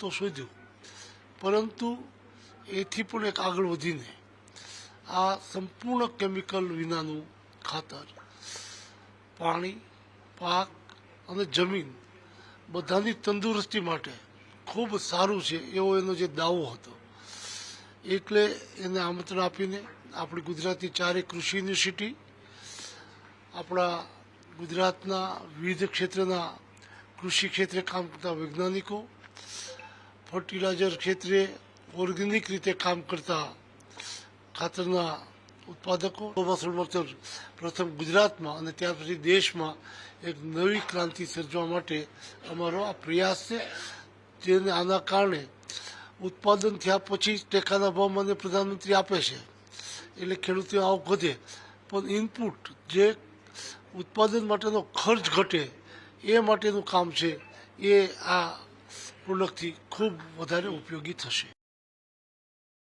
તો શોધ્યું. પરંતુ એથી પણ એક આગળ વધીને આ સંપૂર્ણ કેમિકલ વિનાનું ખાતર, પાણી, પાક અને જમીન બધાની તંદુરસ્તી માટે ખૂબ સારું છે એવો એનો જે દાવો હતો. એટલે એને આમંત્રણ આપીને આપણી ગુજરાતની ચારે કૃષિ યુનિવર્સિટી, આપણા ગુજરાતના વિવિધ ક્ષેત્રના કૃષિ ક્ષેત્રે કામ કરતા વૈજ્ઞાનિકો ફર્ટિલાઇઝર ક્ષેત્રે ઓર્ગેનિક રીતે કામ કરતા ખાતરના ઉત્પાદકો ચોમાસું પ્રથમ ગુજરાતમાં અને ત્યાર પછી દેશમાં એક નવી ક્રાંતિ સર્જવા માટે અમારો આ પ્રયાસ છે જેને આના કારણે ઉત્પાદન થયા પછી ટેકાના ભાવ મને પ્રધાનમંત્રી આપે છે એટલે ખેડૂતોની આવક વધે પણ ઇનપુટ જે ઉત્પાદન માટેનો ખર્ચ ઘટે એ માટેનું કામ છે એ આ પ્રોડક્ટથી ખૂબ વધારે ઉપયોગી થશે